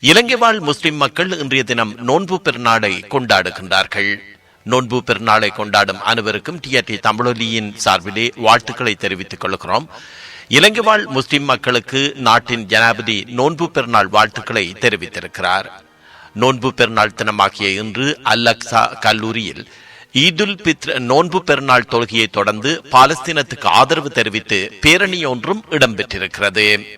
இலங்கை வாழ் முஸ்லிம் மக்கள் இன்றைய தினம் நோன்பு பெருநாளை கொண்டாடுகின்றார்கள். நோன்பு பெருநாளை கொண்டாடும் அனைவருக்கும் டிஆர்டி தமிழொலியின் சார்பிலே வாழ்த்துக்களை தெரிவித்துக் கொள்கிறோம். இலங்கை வாழ் முஸ்லிம் மக்களுக்கு நாட்டின் ஜனாபதி நோன்பு பெருநாள் வாழ்த்துக்களை தெரிவித்திருக்கிறார். நோன்பு பெருநாள் தினமாகிய இன்று அல்லக்சா கல்லூரியில் ஈதுல் பித்ர நோன்பு பெருநாள் தொழுகையை தொடர்ந்து பாலஸ்தீனத்துக்கு ஆதரவு தெரிவித்து பேரணி ஒன்றும் இடம்பெற்றிருக்கிறது.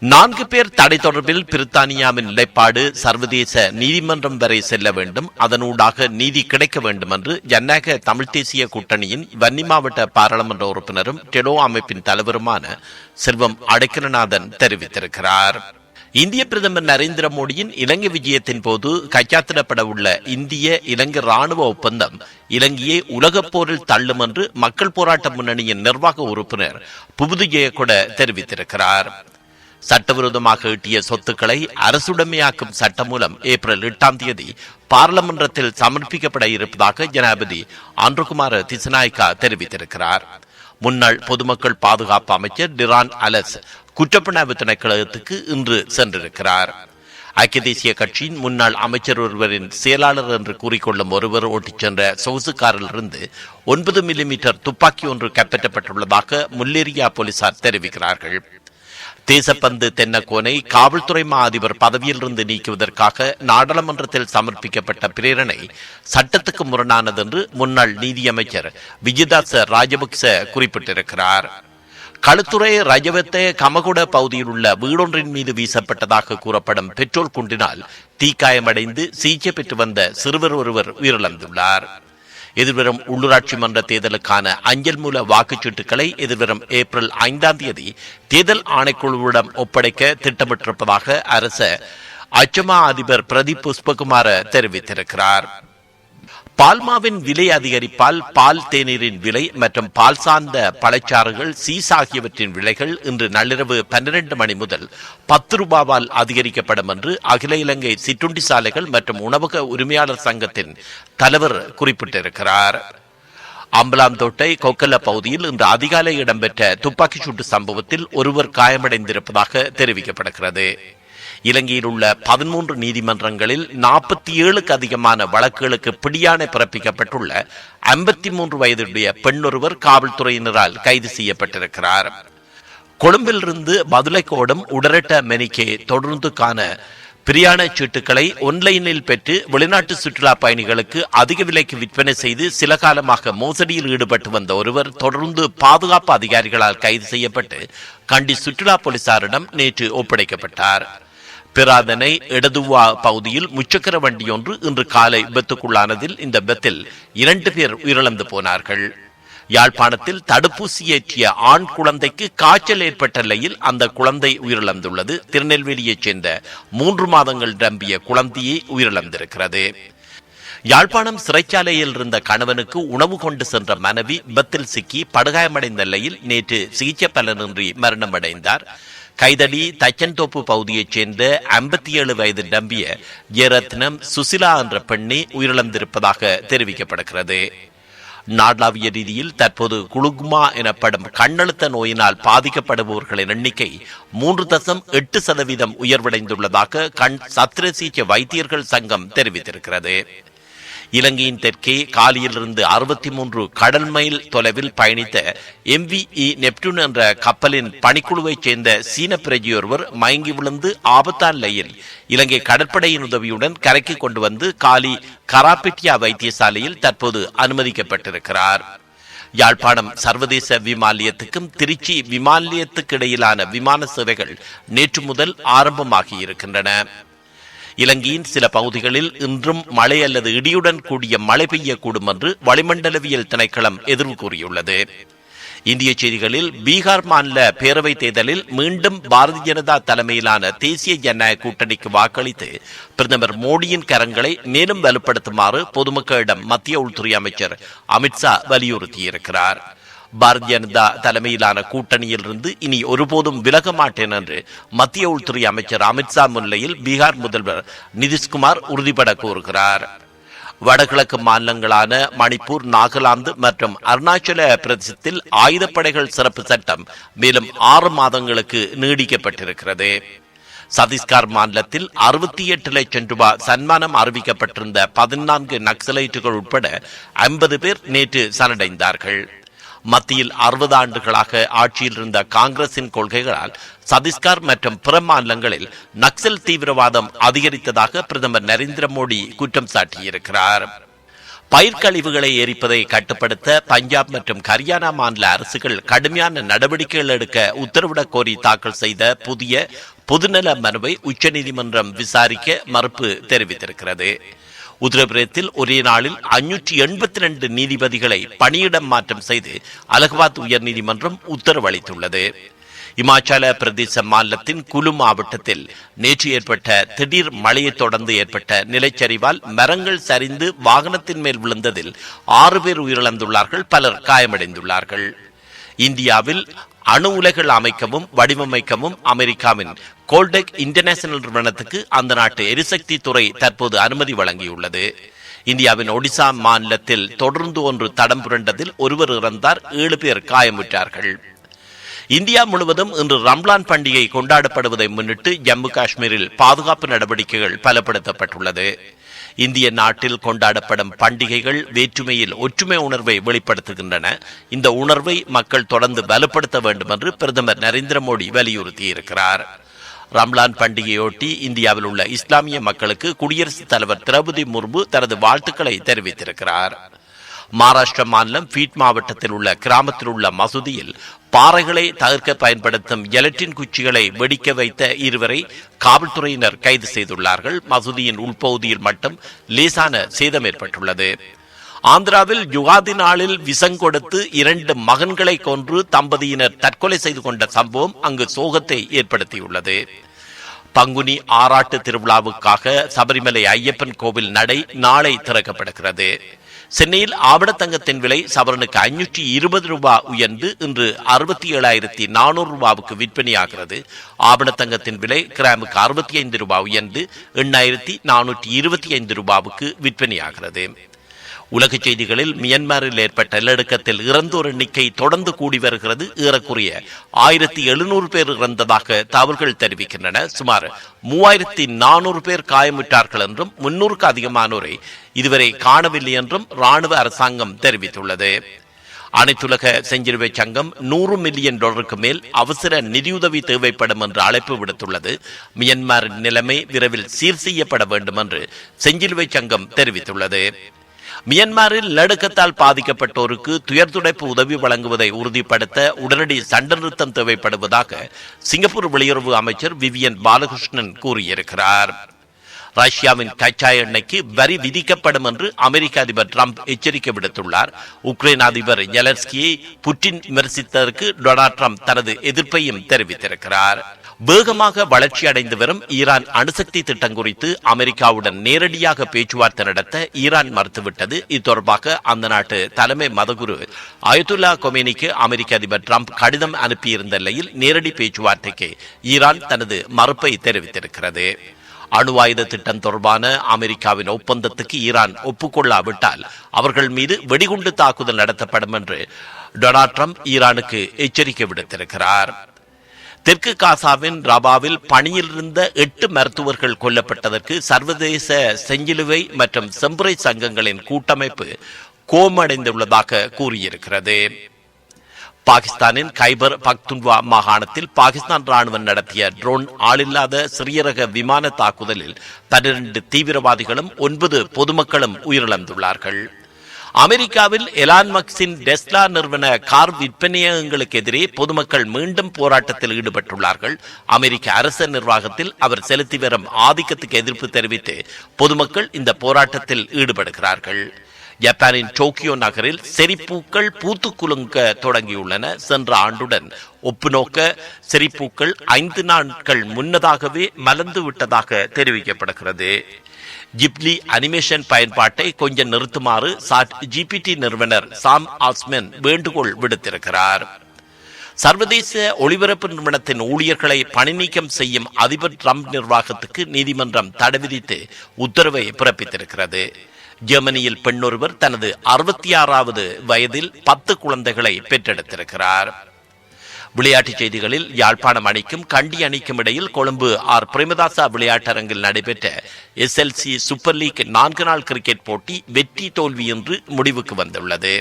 நான்கு பேர் தடை தொடர்பில் பிரித்தானியாவின் நிலைப்பாடு சர்வதேச நீதிமன்றம் வரை செல்ல வேண்டும். அதனூடாக நீதி கிடைக்க வேண்டும் என்று ஜனநாயக தமிழ் தேசிய கூட்டணியின் வன்னி மாவட்ட பாராளுமன்ற உறுப்பினரும் டெடோ அமைப்பின் தலைவருமான செல்வம் அடைக்கலநாதன் தெரிவித்திருக்கிறார். இந்திய பிரதமர் நரேந்திர மோடியின் இலங்கை விஜயத்தின் போது கைச்சாத்திடப்பட உள்ள இந்திய இலங்கை ராணுவ ஒப்பந்தம் இலங்கையை உலகப் போரில் தள்ளும் என்று மக்கள் போராட்ட முன்னணியின் நிர்வாக உறுப்பினர் புபுது ஜெயகொட தெரிவித்திருக்கிறார். சட்டவிரோதமாக ஈட்டிய சொத்துக்களை அரசுடைமையாக்கும் சட்டம் மூலம் ஏப்ரல் எட்டாம் தேதி பாராளுமன்றத்தில் சமர்ப்பிக்கப்பட இருப்பதாக ஜனாதிபதி அன்றுகுமார் திசநாயக்கா தெரிவித்திருக்கிறார். முன்னாள் பொதுமக்கள் பாதுகாப்பு அமைச்சர் டிரான் அலஸ் குற்றப்புணர்வு திணைக்களத்துக்கு இன்று சென்றிருக்கிறார். ஐக்கிய தேசிய கட்சியின் முன்னாள் அமைச்சர் ஒருவரின் செயலாளர் என்று கூறிக்கொள்ளும் ஒருவர் ஓட்டிச் சென்ற சொகுசு காரிலிருந்து ஒன்பது மில்லிமீட்டர் துப்பாக்கி ஒன்று கைப்பற்றப்பட்டுள்ளதாக முல்லேரியா போலீசார் தெரிவிக்கிறார்கள். தேசப்பந்து தென்னக்கோனை காவல்துறை மா அதிபர் பதவியிலிருந்து நீக்குவதற்காக நாடாளுமன்றத்தில் சமர்ப்பிக்கப்பட்ட பிரேரணை சட்டத்துக்கு முரணானது என்று முன்னாள் நீதியமைச்சர் விஜயதாச ராஜபக்ச குறிப்பிட்டிருக்கிறார். களுத்துறை ரஜவத்த கமகுட பகுதியில் உள்ள வீடொன்றின் மீது வீசப்பட்டதாக கூறப்படும் பெட்ரோல் குண்டினால் தீக்காயமடைந்து சிகிச்சை பெற்று வந்த சிறுவர் ஒருவர் உயிரிழந்துள்ளார். எதிர்வரும் உள்ளூராட்சி மன்ற தேர்தலுக்கான அஞ்சல் மூல வாக்குச்சீட்டுகளை எதிர்வரும் ஏப்ரல் ஐந்தாம் தேதி தேர்தல் ஆணைக்குழுவிடம் ஒப்படைக்க திட்டமிட்டிருப்பதாக அரச அச்சமா அதிபர் பிரதீப் புஷ்பகுமார தெரிவித்திருக்கிறார். பால்மாவின் விலை அதிகரிப்பால் பால் தேநீரின் விலை மற்றும் பால் சார்ந்த பழச்சாறுகள் சீஸ் ஆகியவற்றின் விலைகள் இன்று நள்ளிரவு பன்னிரண்டு மணி முதல் பத்து ரூபாவால் அதிகரிக்கப்படும் என்று அகில இலங்கை சிற்றுண்டி சாலைகள் மற்றும் உணவக உரிமையாளர் சங்கத்தின் தலைவர் குறிப்பிட்டிருக்கிறார். அம்பலாந்தோட்டை கொக்கல்ல பகுதியில் இன்று அதிகாலை இடம்பெற்ற துப்பாக்கிச் சூட்டு சம்பவத்தில் ஒருவர் காயமடைந்திருப்பதாக தெரிவிக்கப்படுகிறது. இலங்கையில் உள்ள பதிமூன்று நீதிமன்றங்களில் நாற்பத்தி ஏழுக்கு அதிகமான வழக்குகளுக்கு பிடியாணை பிறப்பிக்கப்பட்டுள்ள ஐம்பத்தி மூன்று வயதுடைய பெண்ணொருவர் காவல்துறையினரால் கைது செய்யப்பட்டிருக்கிறார். கொழும்பிலிருந்து மதுளைக்கோடும் உடரட்ட மெனிக்கே தொடர்ந்து காண பிரியாண சீட்டுகளை ஒன்லைனில் பெற்று வெளிநாட்டு சுற்றுலா பயணிகளுக்கு அதிக விலைக்கு விற்பனை செய்து சில காலமாக மோசடியில் ஈடுபட்டு வந்த ஒருவர் தொடர்ந்து பாதுகாப்பு அதிகாரிகளால் கைது செய்யப்பட்டு கண்டி சுற்றுலா போலீசாரிடம் நேற்று ஒப்படைக்கப்பட்டார். பிராதனை இடதுவா பகுதியில் முச்சக்கர வண்டி ஒன்று இன்று காலை விபத்துக்குள்ளானதில் இந்த விபத்தில் இரண்டு பேர் உயிரிழந்து போனார்கள். யாழ்ப்பாணத்தில் தடுப்பூசி ஏற்றிய ஆண் குழந்தைக்கு காய்ச்சல் ஏற்பட்ட நிலையில் அந்த குழந்தை உயிரிழந்துள்ளது. திருநெல்வேலியைச் சேர்ந்த மூன்று மாதங்கள் நிரம்பிய குழந்தையை உயிரிழந்திருக்கிறது. யாழ்ப்பாணம் சிறைச்சாலையில் இருந்த கணவனுக்கு உணவு கொண்டு சென்ற மனைவி விபத்தில் சிக்கி படுகாயமடைந்த நிலையில் நேற்று சிகிச்சை பலனின்றி மரணமடைந்தார். கைதலி தச்சன்தோப்பு பகுதியைச் சேர்ந்த ஐம்பத்தி ஏழு வயது நம்பிய ஜெயரத்னம் சுசிலா என்ற பெண்ணை உயிரிழந்திருப்பதாக தெரிவிக்கப்படுகிறது. நாடாவிய ரீதியில் தற்போது குளுக்மா எனப்படும் கண்ணழுத்த நோயினால் பாதிக்கப்படுபவர்களின் எண்ணிக்கை மூன்று தசம் எட்டு சதவீதம் உயர்வடைந்துள்ளதாக கண் சத்திர சிகிச்சை வைத்தியர்கள் சங்கம் தெரிவித்திருக்கிறது. இலங்கையின் தெற்கே காலியிலிருந்து அறுபத்தி மூன்று கடல் மைல் தொலைவில் பயணித்த எம்விஇ நெப்டூன் என்ற கப்பலின் பணிக்குழுவைச் சேர்ந்த சீன பிரஜி ஒருவர் மயங்கி விழுந்து ஆபத்தான் நிலையில் இலங்கை கடற்படையின் உதவியுடன் கரைக்கு கொண்டு வந்து காலி கராபிட்டியா வைத்தியசாலையில் தற்போது அனுமதிக்கப்பட்டிருக்கிறார். யாழ்ப்பாணம் சர்வதேச விமானியத்துக்கும் திருச்சி விமானியத்துக்கு இடையிலான விமான சேவைகள் நேற்று முதல் ஆரம்பமாகி இருக்கின்றன. இலங்கையின் சில பகுதிகளில் இன்றும் மழை அல்லது இடியுடன் கூடிய மழை பெய்யக்கூடும் என்று வளிமண்டலவியல் திணைக்களம் எதிர்வு கூறியுள்ளது. இந்திய செய்திகளில் பீகார் மாநில பேரவைத் தேர்தலில் மீண்டும் பாரதிய ஜனதா தலைமையிலான தேசிய ஜனநாயக கூட்டணிக்கு வாக்களித்து பிரதமர் மோடியின் கரங்களை மேலும் வலுப்படுத்துமாறு பொதுமக்களிடம் மத்திய உள்துறை அமைச்சர் அமித்ஷா வலியுறுத்தியிருக்கிறார். பாரதிய ஜனதா தலைமையிலான கூட்டணியிலிருந்து இனி ஒருபோதும் விலக மாட்டேன் என்று மத்திய உள்துறை அமைச்சர் அமித்ஷா முன்னிலையில் பீகார் முதல்வர் நிதிஷ்குமார் உறுதிபட கூறுகிறார். வடகிழக்கு மாநிலங்களான மணிப்பூர் நாகாலாந்து மற்றும் அருணாச்சல பிரதேசத்தில் ஆயுதப்படைகள் சிறப்பு சட்டம் மேலும் ஆறு மாதங்களுக்கு நீடிக்கப்பட்டிருக்கிறது. சத்தீஸ்கர் மாநிலத்தில் அறுபத்தி எட்டு லட்சம் ரூபாய் சன்மானம் அறிவிக்கப்பட்டிருந்த பதினான்கு நக்சலைட்டுகள் உட்பட ஐம்பது பேர் நேற்று சரணடைந்தார்கள். மத்தியில் அறுபது ஆண்டுகளாக ஆட்சியில் இருந்த காங்கிரசின் கொள்கைகளால் சத்தீஸ்கர் மற்றும் பிற மாநிலங்களில் நக்சல் தீவிரவாதம் அதிகரித்ததாக பிரதமர் நரேந்திர மோடி குற்றம் சாட்டியிருக்கிறார். பயிர்க்கழிவுகளை எரிப்பதை கட்டுப்படுத்த பஞ்சாப் மற்றும் ஹரியானா மாநில அரசுகள் கடுமையான நடவடிக்கைகள் எடுக்க உத்தரவிடக் கோரி தாக்கல் செய்த புதிய பொதுநல மனுவை உச்சநீதிமன்றம் விசாரிக்க மறுப்பு தெரிவித்திருக்கிறது. உத்தரப்பிரதேசத்தில் ஒரே நாளில் அஞ்சூற்றி எண்பத்தி ரெண்டு நீதிபதிகளை பணியிடம் மாற்றம் செய்து அலகாபாத் உயர்நீதிமன்றம் உத்தரவளித்துள்ளது இமாச்சல பிரதேச மாநிலத்தின் குலு மாவட்டத்தில் நேற்று ஏற்பட்ட திடீர் மழையை தொடர்ந்து ஏற்பட்ட நிலச்சரிவால் மரங்கள் சரிந்து வாகனத்தின் மேல் விழுந்ததில் ஆறு பேர் உயிரிழந்துள்ளார்கள் பலர் காயமடைந்துள்ளார்கள். இந்தியாவில் அணு உலைகள் அமைக்கவும் வடிவமைக்கவும் அமெரிக்காவின் கோல்டெக் இன்டர்நேஷனல் நிறுவனத்துக்கு அந்த நாட்டு எரிசக்தி துறை தற்போது அனுமதி வழங்கியுள்ளது. இந்தியாவின் ஒடிசா மாநிலத்தில் தொடர்ந்து ஒன்று தடம் புரண்டதில் ஒருவர் இறந்தார் ஏழு பேர் காயமுற்றார்கள் இந்தியா முழுவதும் இன்று ரம்லான் பண்டிகை கொண்டாடப்படுவதை முன்னிட்டு ஜம்மு காஷ்மீரில் பாதுகாப்பு நடவடிக்கைகள் பலப்படுத்தப்பட்டுள்ளது. இந்திய நாட்டில் கொண்டாடப்படும் பண்டிகைகள் வேற்றுமையில் ஒற்றுமை உணர்வை வெளிப்படுத்துகின்றன. இந்த உணர்வை மக்கள் தொடர்ந்து வலுப்படுத்த வேண்டும் என்று பிரதமர் நரேந்திர மோடி வலியுறுத்தியிருக்கிறார். ரம்லான் பண்டிகையொட்டி இந்தியாவில் உள்ள இஸ்லாமிய மக்களுக்கு குடியரசுத் தலைவர் திரௌபதி முர்மு தனது வாழ்த்துக்களை தெரிவித்திருக்கிறார். மகாராஷ்டிர மாநிலம் ஃபீட் மாவட்டத்தில் உள்ள கிராமத்தில் உள்ள மசூதியில் பாறைகளை தகர்க்க பயன்படுத்தும் எலக்ட்ரின் குச்சிகளை வெடிக்க வைத்த இருவரை காவல்துறையினர் கைது செய்துள்ளார்கள். மசூதியின் உள்பகுதியில் மட்டும் லேசான சேதம் ஏற்பட்டுள்ளது. ஆந்திராவில் யுகாதி நாளில் விசங் கொடுத்து இரண்டு மகன்களை கொன்று தம்பதியினர் தற்கொலை செய்து கொண்ட சம்பவம் அங்கு சோகத்தை ஏற்படுத்தியுள்ளது. பங்குனி ஆராட்டு திருவிழாவுக்காக சபரிமலை ஐயப்பன் கோவில் நடை நாளை திறக்கப்படுகிறது. சென்னையில் ஆவணத்தங்கத்தின் விலை சவரனுக்கு ஐநூற்றி இருபது ரூபாய் உயர்ந்து இன்று அறுபத்தி ஏழாயிரத்தி நானூறு ரூபாவுக்கு விற்பனையாகிறது. ஆவணத்தங்கத்தின் விலை கிராமுக்கு அறுபத்தி ஐந்து ரூபாய் உயர்ந்து எண்ணாயிரத்தி நானூற்றி இருபத்தி ஐந்து ரூபாவுக்கு விற்பனையாகிறது. உலக செய்திகளில் மியன்மாரில் ஏற்பட்ட நிலநடுக்கத்தில் இறந்தோர் எண்ணிக்கை தொடர்ந்து கூடி வருகிறது ஏறக்குறைய ஆயிரத்தி எழுநூறு பேர் இறந்ததாக தகவல்கள் தெரிவிக்கின்றன. சுமார் மூவாயிரத்தி நானூறு பேர் காயமுற்றார்கள் என்றும் முன்னூறுக்கு அதிகமானோரை இதுவரை காணவில்லை என்றும் ராணுவ அரசாங்கம் தெரிவித்துள்ளது. அனைத்துலக செஞ்சிலுவை சங்கம் நூறு மில்லியன் டாலருக்கு மேல் அவசர நிதியுதவி தேவைப்படும் என்று அழைப்பு விடுத்துள்ளது. மியன்மாரின் நிலைமை விரைவில் சீர் செய்யப்பட வேண்டும் என்று செஞ்சிலுவை சங்கம் தெரிவித்துள்ளது. மியன்மாரில் நடுக்கத்தால் பாதிக்கப்பட்டோருக்கு துயர்துடைப்பு உதவி வழங்குவதை உறுதிப்படுத்த உடனடி சண்டை நிறுத்தம் தேவைப்படுவதாக சிங்கப்பூர் வெளியுறவு அமைச்சர் விவியன் பாலகிருஷ்ணன் கூறியிருக்கிறார். ரஷ்யாவின் கச்சா எண்ணெய்க்கு வரி விதிக்கப்படும் என்று அமெரிக்க அதிபர் டிரம்ப் எச்சரிக்கை விடுத்துள்ளார். உக்ரைன் அதிபர் ஜெலன்ஸ்கியை புட்டின் விமர்சித்ததற்கு டொனால்ட் ட்ரம்ப் தனது எதிர்ப்பையும் தெரிவித்திருக்கிறார். வேகமாக வளர்ச்சி அடைந்து வரும் ஈரான் அணுசக்தி திட்டம் குறித்து அமெரிக்காவுடன் நேரடியாக பேச்சுவார்த்தை நடத்த ஈரான் மறுத்துவிட்டது. இத்தொடர்பாக அந்த நாட்டு தலைமை மதகுரு அயதுல்லா கொமேனிக்கு அமெரிக்க அதிபர் டிரம்ப் கடிதம் அனுப்பியிருந்த நிலையில் நேரடி பேச்சுவார்த்தைக்கு ஈரான் தனது மறுப்பை தெரிவித்திருக்கிறது. அணு ஆயுத திட்டம் தொடர்பான அமெரிக்காவின் ஒப்பந்தத்துக்கு ஈரான் ஒப்புக்கொள்ளாவிட்டால் அவர்கள் மீது வெடிகுண்டு தாக்குதல் நடத்தப்படும் என்று டொனால்ட் ட்ரம்ப் ஈரானுக்கு எச்சரிக்கை விடுத்திருக்கிறார். தெற்கு காசாவின் ரபாவில் பணியில் இருந்த எட்டு மருத்துவர்கள் கொல்லப்பட்டதற்கு சர்வதேச செஞ்சிலுவை மற்றும் செம்புரை சங்கங்களின் கூட்டமைப்பு கோமடைந்துள்ளதாக கூறியிருக்கிறது. பாகிஸ்தானின் கைபர் பக்துன்வா மாகாணத்தில் பாகிஸ்தான் ராணுவம் நடத்திய ட்ரோன் ஆளில்லாத சிறிய ரக விமான தாக்குதலில் பன்னிரண்டு தீவிரவாதிகளும் ஒன்பது பொதுமக்களும் உயிரிழந்துள்ளார்கள். அமெரிக்காவில் எலான் மக்ஸின் டெஸ்லா நிறுவன கார் விற்பனையகங்களுக்கு எதிரே பொதுமக்கள் மீண்டும் போராட்டத்தில் ஈடுபட்டுள்ளார்கள். அமெரிக்க அரச நிர்வாகத்தில் அவர் செலுத்தி வரும் ஆதிக்கத்துக்கு எதிர்ப்பு தெரிவித்து பொதுமக்கள் இந்த போராட்டத்தில் ஈடுபடுகிறார்கள். ஜப்பானின் டோக்கியோ நகரில் செரிப்பூக்கள் பூத்து குலுங்க தொடங்கியுள்ளன. சென்ற ஆண்டுடன் ஒப்புநோக்க செரிப்பூக்கள் ஐந்து நாட்கள் முன்னதாகவே மலர்ந்து விட்டதாக தெரிவிக்கப்படுகிறது. ஜிப்லி அனிமேஷன் பயன்பாட்டை கொஞ்சம் நிறுத்துமாறு சாட் ஜிபிடி நிறுவனர் சாம் ஆஸ்மென் வேண்டுகோள் விடுத்திருக்கிறார். சர்வதேச ஒளிபரப்பு நிறுவனத்தின் ஊழியர்களை பணிநீக்கம் செய்யும் அதிபர் டிரம்ப் நிர்வாகத்துக்கு நீதிமன்றம் தடை விதித்து உத்தரவை பிறப்பித்திருக்கிறது. ஜெர்மனியில் பெண்ணொருவர் தனது அறுபத்தி ஆறாவது வயதில் பத்து குழந்தைகளை பெற்றெடுத்திருக்கிறார். விளையாட்டுச் செய்திகளில் யாழ்ப்பாணம் அணிக்கும் கண்டி அணிக்கும் இடையில் கொழும்பு ஆர். பிரேமதாசா விளையாட்டரங்கில் நடைபெற்ற எஸ்எல்சி சூப்பர் லீக் நான்கு நாள் கிரிக்கெட் போட்டி வெற்றி தோல்வி என்று முடிவுக்கு வந்துள்ளது.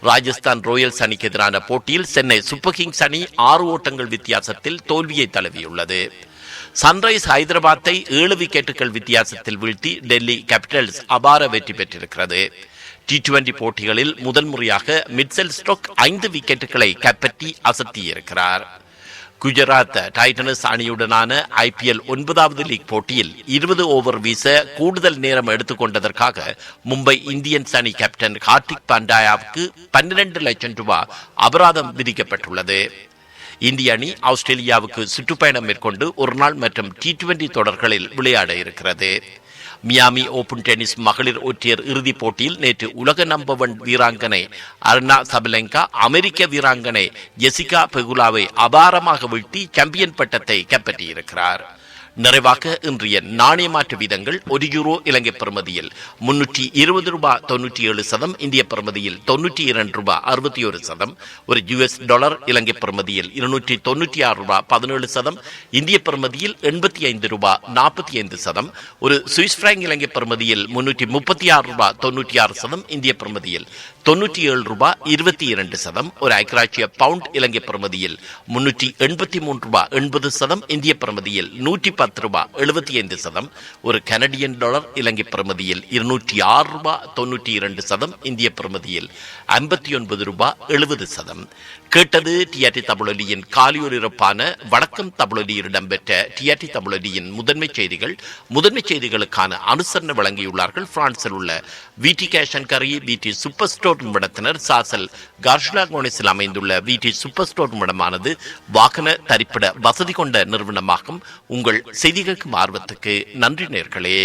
ராஜஸ்தான் ராயல்ஸ் அணிக்கு எதிரான போட்டியில் சென்னை சூப்பர் கிங்ஸ் அணி ஆறு ஓட்டங்கள் வித்தியாசத்தில் தோல்வியை தழுவியுள்ளது. சன்ரைஸ் ஹைதராபாத்தை ஏழு விக்கெட்டுகள் வித்தியாசத்தில் வீழ்த்தி டெல்லி கேபிட்டல்ஸ் அபார வெற்றி பெற்றிருக்கிறது. டி டுவெண்டி போட்டிகளில் முதல் முறையாக மிட்செல் ஸ்டோக் ஐந்து விக்கெட்டுகளை கைப்பற்றி அசத்தியிருக்கிறார். குஜராத் டைட்டனஸ் அணியுடனான ஐபிஎல் ஒன்பதாவது லீக் போட்டியில் இருபது ஓவர் வீச கூடுதல் நேரம் எடுத்துக்கொண்டதற்காக மும்பை இந்தியன்ஸ் அணி கேப்டன் கார்த்திக் பாண்டாயாவுக்கு பன்னிரண்டு லட்சம் ரூபாய் அபராதம் விதிக்கப்பட்டுள்ளது. இந்திய அணி ஆஸ்திரேலியாவுக்கு சுற்றுப்பயணம் மேற்கொண்டு ஒரு நாள் மற்றும் டி டுவெண்டி தொடர்களில் விளையாட இருக்கிறது. மியாமி ஓபன் டென்னிஸ் மகளிர் ஒற்றையர் இறுதிப் போட்டியில் நேற்று உலக நம்பவன் வீராங்கனை அர்னா சபலங்கா அமெரிக்க வீராங்கனை ஜெசிகா பெகுலாவை அபாரமாக வீழ்த்தி சாம்பியன் பட்டத்தை கைப்பற்றியிருக்கிறார் நிறைவாக இன்றைய நாணய மாற்று வீதங்கள் ஒரு யூரோ இலங்கை பெறுமதியில் முன்னூற்றி இருபது ரூபாய் தொன்னூற்றி ஏழு சதம் இந்திய பெறுமதியில் தொன்னூற்றி இரண்டு ரூபாய் அறுபத்தி ஒரு சதம் ஒரு யுஎஸ் டாலர் இலங்கை பெறுமதியில் இருநூற்றி தொன்னூற்றி ஆறு ரூபாய் பதினேழு சதம் இந்திய பெறுமதியில் எண்பத்தி ஐந்து ரூபாய் நாற்பத்தி ஐந்து சதம் ஒரு சுவிஸ் பிராங்க் இலங்கை பெறுமதியில் முன்னூற்றி முப்பத்தி ஆறு ரூபாய் தொன்னூற்றி ஆறு சதம் இந்திய பெறுமதியில் தொன்னூற்றி ஏழு ரூபாய் இருபத்தி இரண்டு சதம் ஒரு ஐக்கராட்சிய பவுண்ட் இலங்கை பிரமதியில். முன்னூற்றி எண்பத்தி மூன்று ரூபாய் எண்பது சதம் இந்திய பிரமதியில். நூற்றி பத்து ரூபாய் எழுபத்தி ஐந்து சதம் ஒரு கனடியன் டாலர் இலங்கை பிரமதியில். இருநூற்றி ஆறு ரூபாய் தொன்னூற்றி இரண்டு சதம் இந்திய பிரமதியில். ஐம்பத்தி ஒன்பது ரூபாய் எழுபது சதம். கேட்டது டிஆர்டி தமிழொலியின் காலியொலிரப்பான வடக்கம் தமிழொலியில் இடம்பெற்ற டிஆர்டி தமிழொலியின் முதன்மை செய்திகள். முதன்மை செய்திகளுக்கான அனுசரணை வழங்கியுள்ளார்கள். பிரான்சில் உள்ள விடி கேஷன் கரி விடி சூப்பர் ஸ்டோர் நிமிடத்தினர் சாசல் கார்ஷிலா கோனிஸில் அமைந்துள்ள விடி சூப்பர் ஸ்டோர் நிமிடமானது வாகன தரிப்பிட வசதி கொண்ட நிறுவனமாகும். உங்கள் செய்திகளுக்கும் ஆர்வத்துக்கு நன்றி நேர்களே.